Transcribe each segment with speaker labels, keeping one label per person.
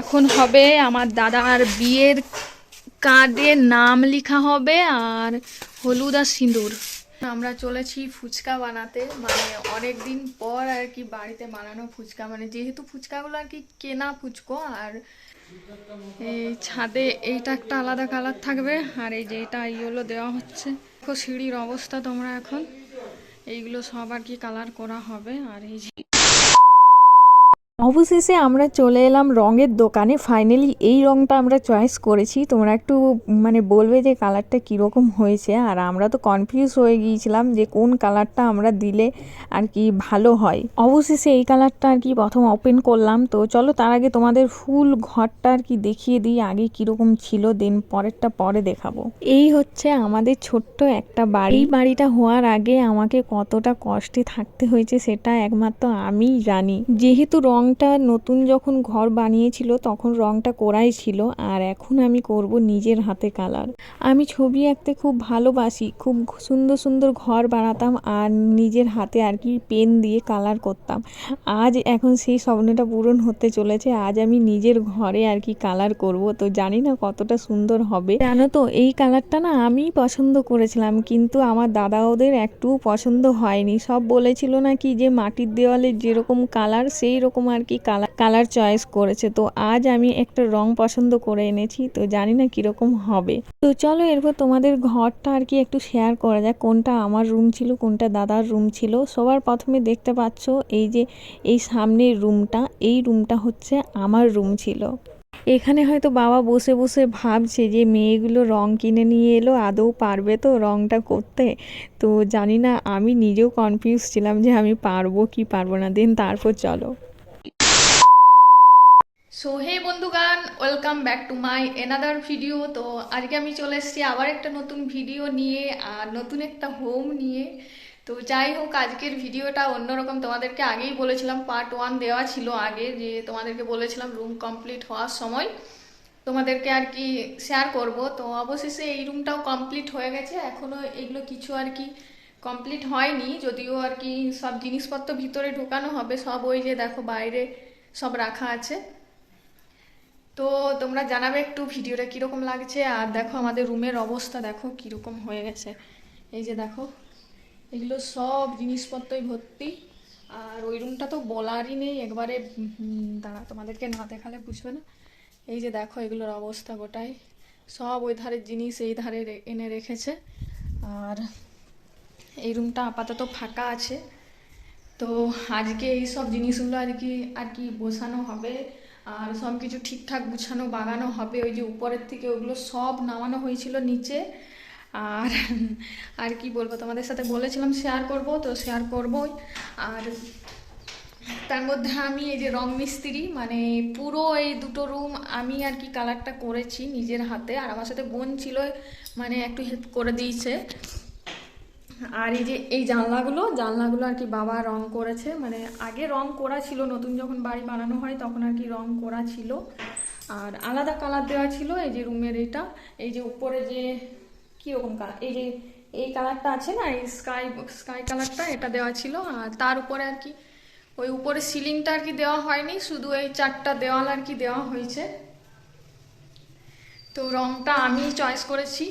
Speaker 1: এখন হবে আমার দাদার বিয়ের কার্ডে নাম লেখা হবে আর হলুদ আর সিঁদুর। আমরা চলেছি ফুচকা বানাতে মানে অনেক দিন পর আর কি বাড়িতে বানানো ফুচকা। মানে যেহেতু ফুচকাগুলো আর কি কেনা ফুচকো, আর এই ছাদে এইটা একটা আলাদা কালার থাকবে, আর এই যে এটা ইয়েলো দেওয়া হচ্ছে সিঁড়ির অবস্থা তোমরা এখন। এইগুলো সব আর কি কালার করা হবে, আর এই যে
Speaker 2: অবশেষে আমরা চলে এলাম রঙের দোকানে। ফাইনালি এই রঙটা আমরা চয়েস করেছি। তোমরা একটু মানে বলবে যে কালারটা কীরকম হয়েছে? আর আমরা তো কনফিউজ হয়ে গিয়েছিলাম যে কোন কালারটা আমরা দিলে আর কি ভালো হয়। অবশেষে এই কালারটা আর কি প্রথম ওপেন করলাম। তো চলো তার আগে তোমাদের ফুল ঘরটা আর কি দেখিয়ে দিই, আগে কীরকম ছিল দেন পরেরটা পরে দেখাবো। এই হচ্ছে আমাদের ছোট্ট একটা বাড়ি। বাড়িটা হওয়ার আগে আমাকে কতটা কষ্টে থাকতে হয়েছে সেটা একমাত্র আমিই জানি। যেহেতু রংটা নতুন যখন ঘর বানিয়েছিল, তখন রংটা করাই ছিল, আর এখন আমি করব নিজের হাতে কালার। আমি ছবি আঁকতে খুব ভালোবাসি, খুব সুন্দর সুন্দর ঘর বানাতাম আর নিজের হাতে আর কি পেন দিয়ে কালার করতাম। আজ এখন সেই স্বপ্নটা পূরণ হতে চলেছে, আজ আমি নিজের ঘরে আর কি কালার করব, তো জানি না কতটা সুন্দর হবে। জানো তো, এই কালারটা না আমি পছন্দ করেছিলাম, কিন্তু আমার দাদা ওদের একটু পছন্দ হয়নি। সব বলেছিল না কি যে মাটির দেওয়ালে যেরকম কালার সেই রকম আর কি কালার কালার চয়েস করেছে। তো আজ আমি একটা রং পছন্দ করে এনেছি, তো জানি না কীরকম হবে। তো চলো এরপর তোমাদের ঘরটা আর কি একটু শেয়ার করা যাক, কোনটা আমার রুম ছিল, কোনটা দাদার রুম ছিল। সবার প্রথমে দেখতে পাচ্ছ এই যে, এই সামনের রুমটা এই রুমটা হচ্ছে আমার রুম ছিল। এখানে হয়তো বাবা বসে বসে ভাবছে যে মেয়েগুলো রং কিনে নিয়ে এলো, আদৌ পারবে তো রংটা করতে? তো জানি না, আমি নিজেও কনফিউজ ছিলাম যে আমি পারব কি পারব না। দেন তারপর চলো।
Speaker 1: So hey বন্ধুগান welcome back to my another video তো আজকে আমি চলে এসেছি আবার একটা নতুন ভিডিও নিয়ে, আর নতুন একটা হোম নিয়ে। তো যাই হোক, আজকের ভিডিওটা অন্যরকম। তোমাদেরকে আগেই বলেছিলাম পার্ট ওয়ান দেওয়া ছিল আগে, যে তোমাদেরকে বলেছিলাম রুম কমপ্লিট হওয়ার সময়। তোমাদেরকে আর কি শেয়ার করব। তো অবশেষে এই রুমটাও কমপ্লিট হয়ে গেছে। এখনও এগুলো কিছু আর কি কমপ্লিট হয়নি। যদিও আর কি সব জিনিসপত্র ভিতরে ঢোকানো হবে। সব ওই যে দেখো, বাইরে সব রাখা আছে। তো তোমরা জানাবে একটু ভিডিওটা কীরকম লাগছে, আর দেখো আমাদের রুমের অবস্থা দেখো কীরকম হয়ে গেছে। এই যে দেখো, এগুলো সব জিনিসপত্রই ভর্তি, আর ওই রুমটা তো বলারই নেই, একবারে দাঁড়া, তোমাদেরকে না দেখালে বুঝবে না। এই যে দেখো, এগুলোর অবস্থা গোটাই। সব ওই ধারের জিনিস এই ধারে এনে রেখেছে। আর এই রুমটা আপাতত ফাঁকা আছে। তো আজকে এই সব জিনিসগুলো আর কি আর কি বসানো হবে আর সব কিছু ঠিকঠাক গুছানো, বাগানো হবে। ওই যে উপরের থেকে ওগুলো সব নামানো হয়েছিল নিচে। আর আর কি বলব, তোমাদের সাথে বলেছিলাম শেয়ার করব, তো শেয়ার করবই। আর তার মধ্যে আমি এই যে রং মিস্ত্রি মানে পুরো এই দুটো রুম আমি আর কি কালারটা করেছি নিজের হাতে। আর আমার সাথে বোন ছিল মানে একটু হেল্প করে দিয়েছে। আর এই যে, এই জানলাগুলো জানলাগুলো আর কি বাবা রং করেছে মানে আগে রং করা ছিল, নতুন যখন বাড়ি বানানো হয় তখন আর কি রং করা ছিল। আর আলাদা কালার দেওয়া ছিল, এই যে রুমের এটা, এই যে উপরে যে কীরকম কালার এই যে, এই কালারটা আছে না, এই স্কাই স্কাই কালারটা এটা দেওয়া ছিল। আর তার উপরে আর কি, ওই উপরে সিলিংটা আর কি দেওয়া হয়নি, শুধু এই চারটা দেওয়াল আর কি দেওয়া হয়েছে। তো রংটা আমি চয়েস করেছি।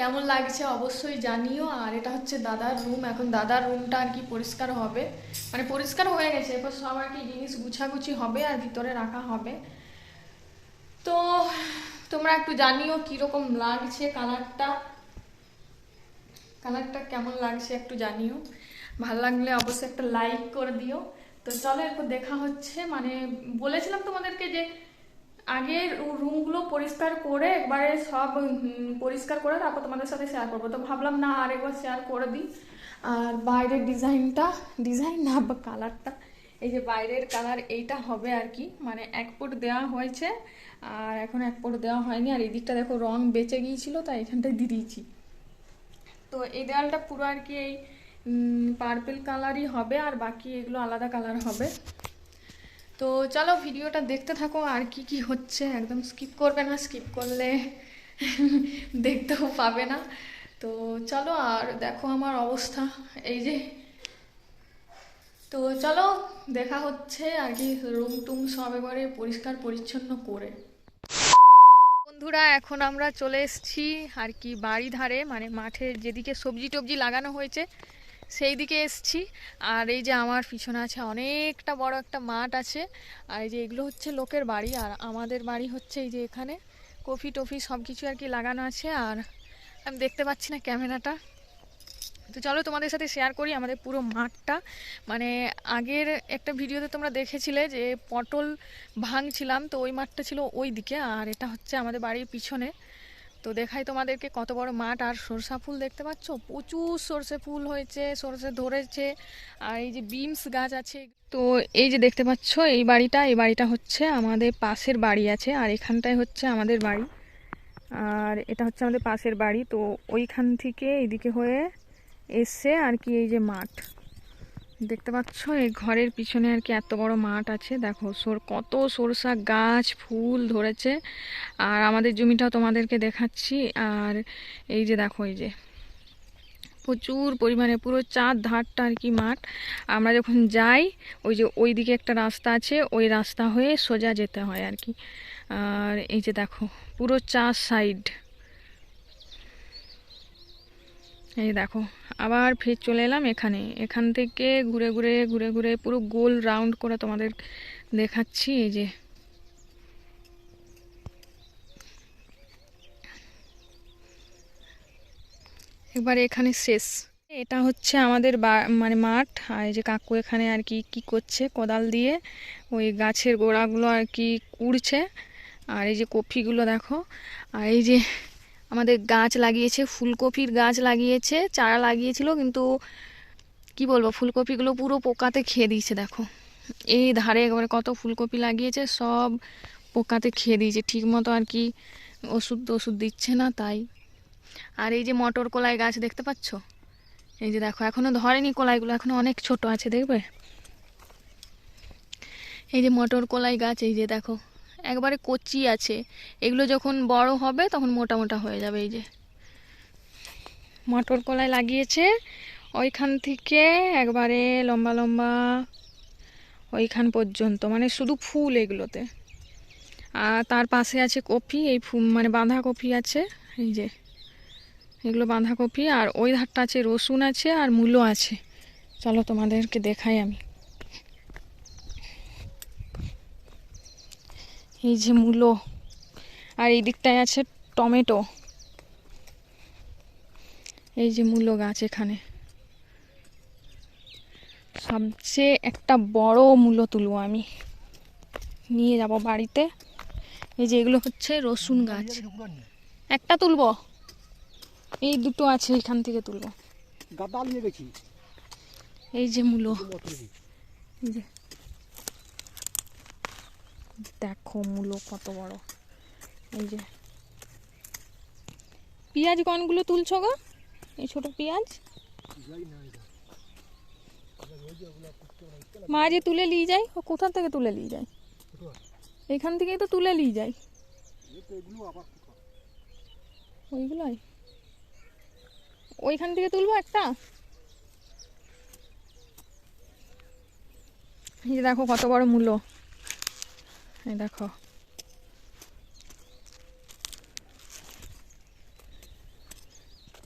Speaker 1: কেমন লাগছে অবশ্যই জানিও। আর এটা হচ্ছে দাদার রুম এখন দাদার রুমটা আর কি পরিষ্কার হবে। মানে পরিষ্কার হয়ে গেছে, এরপর সব আর কি জিনিস গুছাগুছি হবে আর ভিতরে রাখা হবে। তো তোমরা একটু জানিও কীরকম লাগছে কালারটা। কালারটা কেমন লাগছে একটু জানিও। ভালো লাগলে অবশ্যই একটা লাইক করে দিও। তো চলো এরপর দেখা হচ্ছে মানে বলেছিলাম তোমাদেরকে যে আগে রুমগুলো পরিষ্কার করে একবারে সব পরিষ্কার করে তারপর তোমাদের সাথে শেয়ার করব। তো ভাবলাম না আরেকবার শেয়ার করে দিই। আর বাইরের ডিজাইনটা ডিজাইন না, বা কালারটা এই যে বাইরের কালার এইটা হবে আর কি। মানে এক ফুট দেওয়া হয়েছে, আর এখন এক ফুট দেওয়া হয়নি। আর এই দিকটা দেখো রং বেঁচে গিয়েছিল, তাই এখানটায় দিয়ে দিয়েছি। তো এই দেওয়ালটা পুরো আর কি এই পার্পেল কালারই হবে, আর বাকি এগুলো আলাদা কালার হবে। তো চলো ভিডিওটা দেখতে থাকো আর কি কি হচ্ছে। একদম স্কিপ করবে না স্কিপ করলে দেখতেও পাবে না। তো চলো আর দেখো আমার অবস্থা, এই যে। তো চলো, দেখা হচ্ছে আর কি রুম টুম সব এবারে পরিষ্কার পরিচ্ছন্ন করে। বন্ধুরা, এখন আমরা চলে এসেছি আর কি বাড়ি ধারে মানে মাঠের যেদিকে সবজি টবজি লাগানো হয়েছে সেই দিকে এসছি। আর এই যে আমার পিছনে আছে অনেকটা বড় একটা মাঠ আছে। আর এই যে এগুলো হচ্ছে লোকের বাড়ি। আর আমাদের বাড়ি হচ্ছে এই যে এখানে। কফি টফি সব কিছু আর কি লাগানো আছে। আর আমি দেখতে পাচ্ছি না ক্যামেরাটা। তো চলো তোমাদের সাথে শেয়ার করি আমাদের পুরো মাঠটা। মানে আগের একটা ভিডিওতে তোমরা দেখেছিলে যে পটল ভাঙছিলাম। তো ওই মাঠটা ছিল ওই দিকে আর এটা হচ্ছে আমাদের বাড়ির পিছনে। তো দেখাই তোমাদেরকে কত বড় মাঠ। আর সরষা ফুল দেখতে পাচ্ছ? প্রচুর সর্ষে ফুল হয়েছে, সর্ষে ধরেছে। আর এই যে বিমস গাছ আছে। তো এই যে দেখতে পাচ্ছ, এই বাড়িটা এই বাড়িটা হচ্ছে আমাদের পাশের বাড়ি আছে, আর এখানটায় হচ্ছে আমাদের বাড়ি। আর এটা হচ্ছে আমাদের পাশের বাড়ি। তো ওইখান থেকে এইদিকে হয়ে এসছে আর কি এই যে মাঠ। দেখতে পাচ্ছ? এই ঘরের পিছনে আর কি এত বড় মাঠ আছে। দেখো, সর কত সরষা গাছ, ফুল ধরেছে। আর আমাদের জমিটাও তোমাদেরকে দেখাচ্ছি। আর এই যে দেখো, এই যে প্রচুর পরিমাণে পুরো চার ধারটা আর কি মাঠ। আমরা যখন যাই, ওই যে ওই দিকে একটা রাস্তা আছে, ওই রাস্তা হয়ে সোজা যেতে হয় আর কি। আর এই যে দেখো, পুরো চার সাইড এই দেখো, আবার ফের চলে এলাম এখানে। এখান থেকে ঘুরে ঘুরে ঘুরে ঘুরে পুরো গোল রাউন্ড করে তোমাদের দেখাচ্ছি, এই যে। এবার এখানে শেষ। এটা হচ্ছে আমাদের মানে মাঠ, আর এই যে কাকু এখানে আর কি কি করছে কোদাল দিয়ে, ওই গাছের গোড়াগুলো আর কি কুড়ছে। আর এই যে কপিগুলো দেখো, আর এই যে আমাদের গাছ লাগিয়েছে, ফুলকপির গাছ লাগিয়েছে, চারা লাগিয়েছিল, কিন্তু কি বলব, ফুলকপিগুলো পুরো পোকাতে খেয়ে দিয়েছে, দেখো। এই ধারে একবারে কত ফুলকপি লাগিয়েছে, সব পোকাতে খেয়ে দিয়েছে। ঠিক মতো আর কি ওষুধ ওষুধ দিচ্ছে না, তাই। আর এই যে মটর কলাই গাছ দেখতে পাচ্ছ? এই যে দেখো, এখনও ধরেনি কলাইগুলো, এখনও অনেক ছোট আছে, দেখবে? এই যে মটর কলাই গাছ, এই যে দেখো। একবারে কচি আছে। এগুলো যখন বড় হবে, তখন মোটা মোটা হয়ে যাবে এই যে। মটর কলাই লাগিয়েছে। ওইখান থেকে একবারে লম্বা লম্বা ওইখান পর্যন্ত মানে শুধু ফুল এগুলোতে। আর তার পাশে আছে কপি, এই মানে বাঁধাকপি আছে, এই যে। এগুলো বাঁধাকপি, আর ওই ধারটা আছে রসুন আছে আর মূলো আছে। চলো তোমাদেরকে দেখাই আমি। এই যে মূলো আর এই দিকটায় আছে টমেটো। এই যে মূলো গাছ এখানে। সবচেয়ে একটা বড় মূলো তুলবো আমি। নিয়ে যাব বাড়িতে। এই যে এগুলো হচ্ছে রসুন গাছ। একটা তুলব? এই দুটো আছে এখান থেকে তুলবো। এই যে মূলো। এই যে। দেখো মূলো কত বড় এই যে পেঁয়াজ কনগুলো তুলছো গো এই ছোট পেঁয়াজ
Speaker 3: যাই।
Speaker 1: মা যে তুলে নিয়ে যাই ও কোথা থেকে তুলে নিয়ে
Speaker 3: কোথায়?
Speaker 1: এখান থেকেই তো তুলে নিয়ে
Speaker 3: যাই?
Speaker 1: ওইগুলোই ওইখান থেকে তুলবো একটা এই যে দেখো কত বড় মূল্য এই দেখো।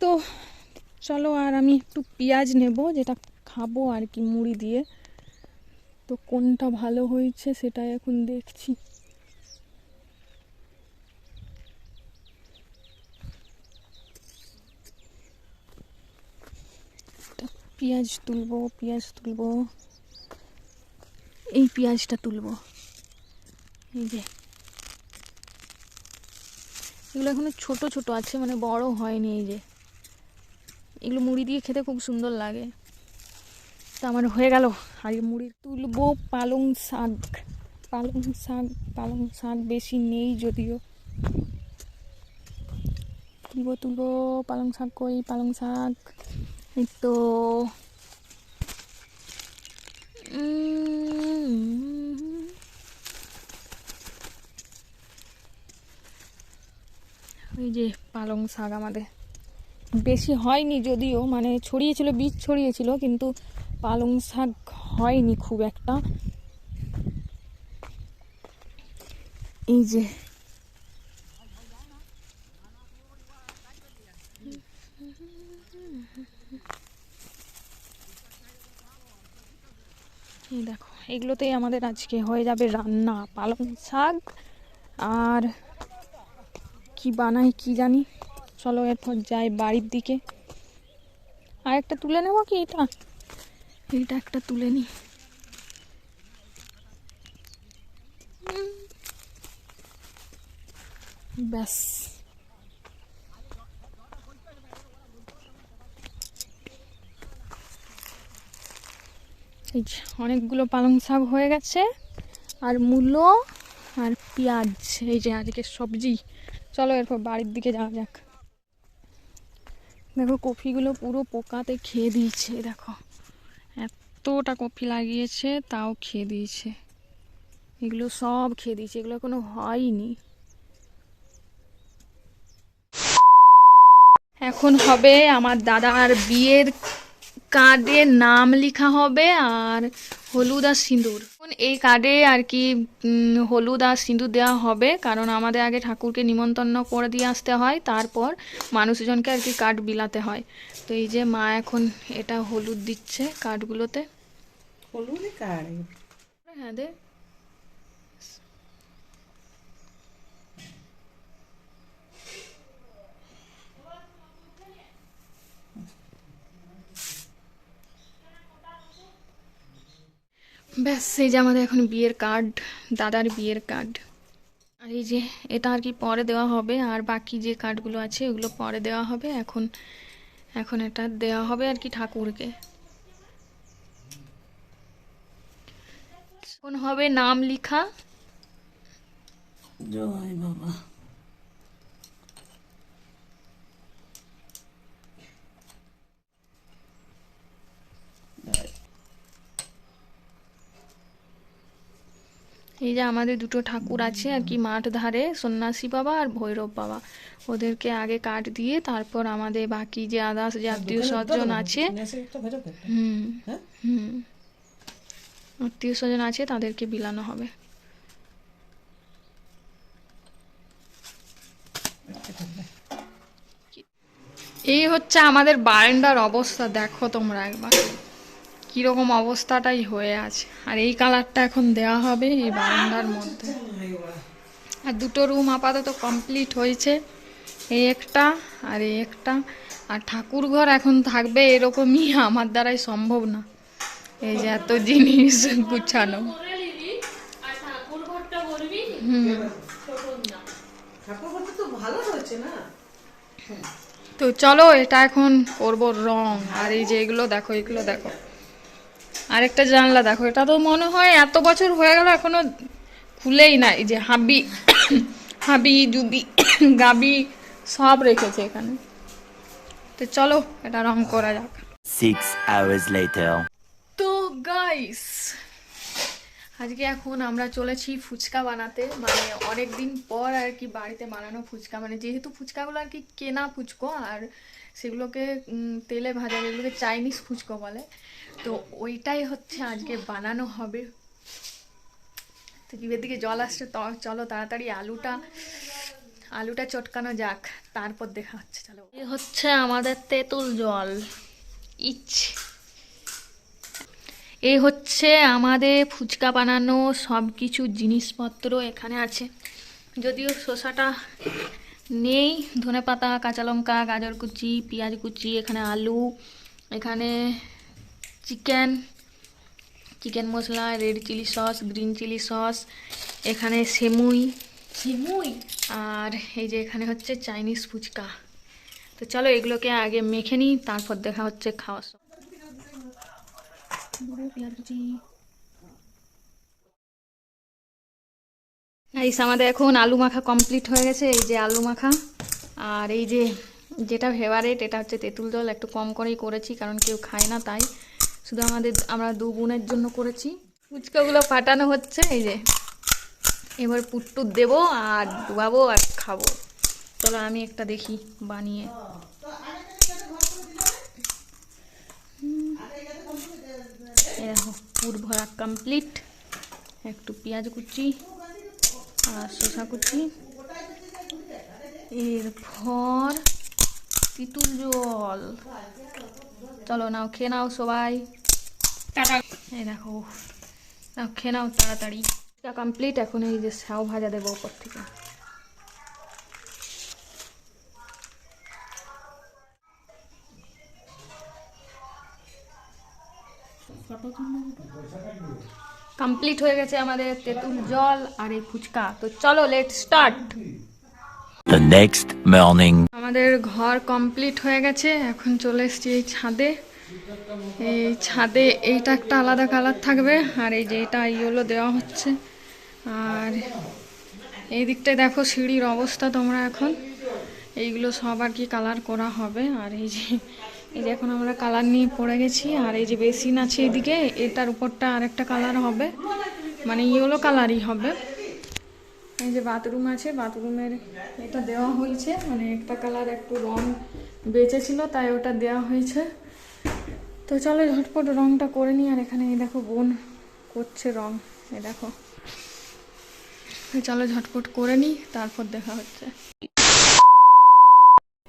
Speaker 1: তো চলো আর আমি একটু পেঁয়াজ নেব, যেটা খাব আর কি মুড়ি দিয়ে। তো কোনটা ভালো হয়েছে সেটাই এখন দেখছি। পেঁয়াজ তুলবো পেঁয়াজ তুলবো। এই পেঁয়াজটা তুলবো। এই যে। এগুলো এখনও ছোট ছোট আছে মানে বড় হয়নি এই যে। এগুলো মুড়ি দিয়ে খেতে খুব সুন্দর লাগে। তো আমার হয়ে গেল। আর মুড়ি তুলবো পালং শাক। পালং শাক পালং শাক বেশি নেই যদিও। তুলবো তুলবো, পালং শাক কই, পালং শাক। তো। ওই যে পালং শাক আমাদের। বেশি হয়নি যদিও মানে ছড়িয়েছিল, বীজ ছড়িয়েছিল, কিন্তু পালং শাক হয়নি খুব একটা। এই যে। এই দেখো, এগুলোতেই আমাদের আজকে হয়ে যাবে রান্না, পালং শাক আর কি বানাই কি জানি। চলো এরপর যাই বাড়ির দিকে। আর একটা তুলে নেব কি এটা এইটা একটা তুলে নি। ব্যাস। এই অনেকগুলো পালং শাক হয়ে গেছে। আর মূলো আর পেঁয়াজ। এই যে আজকে সবজি। চলো এরপর বাড়ির দিকে যাওয়া যাক। দেখো কফিগুলো পুরো পোকাতে খেয়ে দিয়েছে, দেখো। এতটা কফি লাগিয়েছে, তাও খেয়ে দিয়েছে। এগুলো সব খেয়ে দিয়েছে, এগুলো কোনো হয়নি। এখন হবে আমার দাদার বিয়ের কার্ডে নাম লেখা হবে আর হলুদ আর সিঁদুর। এই কার্ডে আর কি হলুদ আর সিঁদুর দেওয়া হবে। কারণ আমাদের আগে ঠাকুরকে নিমন্ত্রণ করে দিয়ে আসতে হয় তারপর মানুষজনকে আর কি কার্ড বিলাতে হয়। তো এই যে মা এখন এটা হলুদ দিচ্ছে কার্ডগুলোতে।
Speaker 2: হলুদ কার্ড।
Speaker 1: হ্যাঁ দে। ব্যাস, এই যে আমাদের এখন বিয়ের কার্ড দাদার বিয়ের কার্ড আর এই যে এটা আর কি পরে দেওয়া হবে, আর বাকি যে কার্ডগুলো আছে ওগুলো পরে দেওয়া হবে। এখন এখন এটা দেওয়া হবে আর কি ঠাকুরকে। এখন হবে নাম লেখা।
Speaker 2: জয় বাবা।
Speaker 1: এই যে আমাদের দুটো ঠাকুর আছে আর কি মাঠ ধারে সন্ন্যাসী বাবা আর ভৈরব বাবা। ওদেরকে আগে কাঠ দিয়ে তারপর আমাদের বাকি যে আদার্স যে আত্মীয় স্বজন আছে। হুম
Speaker 2: হ্যাঁ?
Speaker 1: হুম। আত্মীয় স্বজন আছে তাদেরকে বিলানো হবে। এই হচ্ছে আমাদের বারান্দার অবস্থা দেখো তোমরা একবার। কীরকম অবস্থাটাই হয়ে আছে। আর এই কালারটা এখন দেওয়া হবে এই বারান্দার মধ্যে। আর দুটো রুম আপাতত কমপ্লিট হয়েছে। এই একটা আর এই একটা। আর ঠাকুর ঘর এখন থাকবে এরকমই আমার দ্বারাই সম্ভব না। এই যে এত জিনিস গুছানো।
Speaker 2: তো
Speaker 1: চলো এটা এখন করব রং। আর এই যে এগুলো দেখো এগুলো দেখো। আরেকটা জানলা দেখো এটা তো মনে হয় এত বছর হয়ে গেল এখনও খুলেই না এই যে হাবি হাবি জুবি গাবি সব রেখেছে এখানে তো চলো এটা রং করা যাক
Speaker 4: সিক্স hours later.
Speaker 1: তো গাইস আজকে এখন আমরা চলেছি ফুচকা বানাতে। মানে অনেক দিন পর আর কি বাড়িতে বানানো ফুচকা। মানে যেহেতু ফুচকাগুলো আর কি কেনা ফুচকো, আর সেগুলোকে তেলে ভাজা যেগুলোকে চাইনিজ ফুচকো বলে, তো ওইটাই হচ্ছে আজকে বানানো হবে। তো জিভের দিকে জল আসছে, তো চলো তাড়াতাড়ি আলুটা আলুটা চটকানো যাক, তারপর দেখা হচ্ছে, চলো। এই হচ্ছে আমাদের তেঁতুল জল। ইচ। এই হচ্ছে আমাদের ফুচকা বানানো সব কিছু জিনিসপত্র এখানে আছে। যদিও শসাটা নেই ধনে পাতা কাঁচা লঙ্কা গাজর কুচি পেঁয়াজ কুচি এখানে আলু এখানে chicken chicken masala red chili sauce green chili sauce এখানে সেমুই। সেমুই? আর এই যে এখানে হচ্ছে চাইনিজ ফুচকা। তো চলো এগুলোকে আগে মেখে নিই তারপর দেখা হচ্ছে খাওয়া বড় আমাদের এখন আলু মাখা কমপ্লিট হয়ে গেছে, এই যে আলু মাখা। আর এই যে যেটা ফেভারেট এটা হচ্ছে তেঁতুল জল। একটু কম করেই করেছি, কারণ কেউ খায় না তাই। শুধু আমাদের, আমরা দু বোনের জন্য করেছি। ফুচকাগুলো ফাটানো হচ্ছে, এই যে। এবার পুট্টুর দেবো আর ডুবাবো আর খাব। চলো আমি একটা দেখি বানিয়ে এই দেখো পুর ভরা কমপ্লিট একটু পেঁয়াজ কুচি আর শসা কুচি। এরপর তিতুল জল। চলো নাও খেয়ে নাও সবাই। এই দেখো নাও খেয়ে নাও তাড়াতাড়ি। কমপ্লিট এখন এই যে শাও ভাজা দেবো ওপর থেকে। কমপ্লিট হয়ে গেছে আমাদের তেঁতুল জল আর এই ফুচকা। তো চলো let start
Speaker 4: The next morning.
Speaker 1: আমাদের ঘর কমপ্লিট হয়ে গেছে। এখন চলে এসেছি এই ছাদে। এই ছাদে এইটা একটা আলাদা কালার থাকবে আর এই যে এটা ইয়েলো দেওয়া হচ্ছে। আর এই দিকটায় দেখো সিঁড়ির অবস্থা তোমরা এখন। এইগুলো সব আর কি কালার করা হবে। আর এই যে এই যে এখন আমরা কালার নিয়ে পড়ে গেছি, আর এই যে বেসিন আছে এদিকে, এটার উপরটা আরেকটা কালার হবে। মানে ইয়েলো কালারই হবে। এই যে বাথরুম আছে বাথরুমের এটা দেওয়া হয়েছে। মানে একটা কালার একটু রং বেঁচে ছিল তাই ওটা দেওয়া হয়েছে। তো চলো, ঝটপট রংটা করে নিই, আর এখানে এই দেখো বোন করছে রং। এই দেখো। চলো, ঝটপট করে নিই, তারপর দেখা হচ্ছে।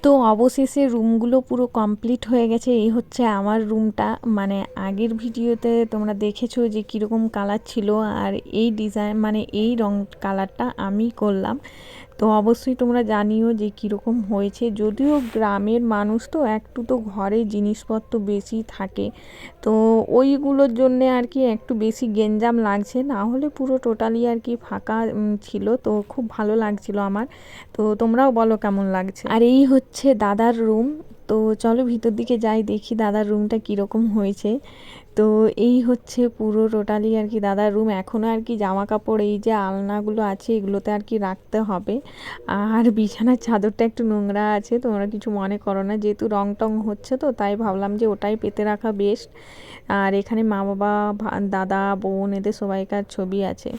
Speaker 2: তো অবশেষে রুমগুলো পুরো কমপ্লিট হয়ে গেছে। এই হচ্ছে আমার রুমটা। মানে আগের ভিডিওতে তোমরা দেখেছ যে কীরকম কালার ছিল আর এই ডিজাইন মানে এই রং কালারটা আমি করলাম। তো অবশ্যই তোমরা জানিও যে কীরকম হয়েছে। যদিও গ্রামের মানুষ তো একটু তো ঘরে জিনিসপত্র বেশি থাকে। তো ওইগুলোর জন্য আর কি একটু বেশি গেঞ্জাম লাগছে। না হলে পুরো টোটালি আর কি ফাঁকা ছিল। তো খুব ভালো লাগছিল আমার। তো তোমরাও বলো কেমন লাগছে। আর এই হচ্ছে দাদার রুম। তো চলো ভিতর দিকে যাই, দেখি দাদার রুমটা কীরকম হয়েছে। তো এই হচ্ছে পুরো টোটালি আর কি দাদার রুম। এখনও আর কি জামা কাপড় এই যে আলনাগুলো আছে, এগুলোতে আর কি রাখতে হবে। আর বিছানার চাদরটা একটু নোংরা আছে, তোমরা কিছু মনে করো না। যেহেতু রং টং হচ্ছে তো, তাই ভাবলাম যে ওটাই পেতে রাখা বেস্ট আর এখানে মা বাবা দাদা, বোন, এদের সবাইকার ছবি আছে।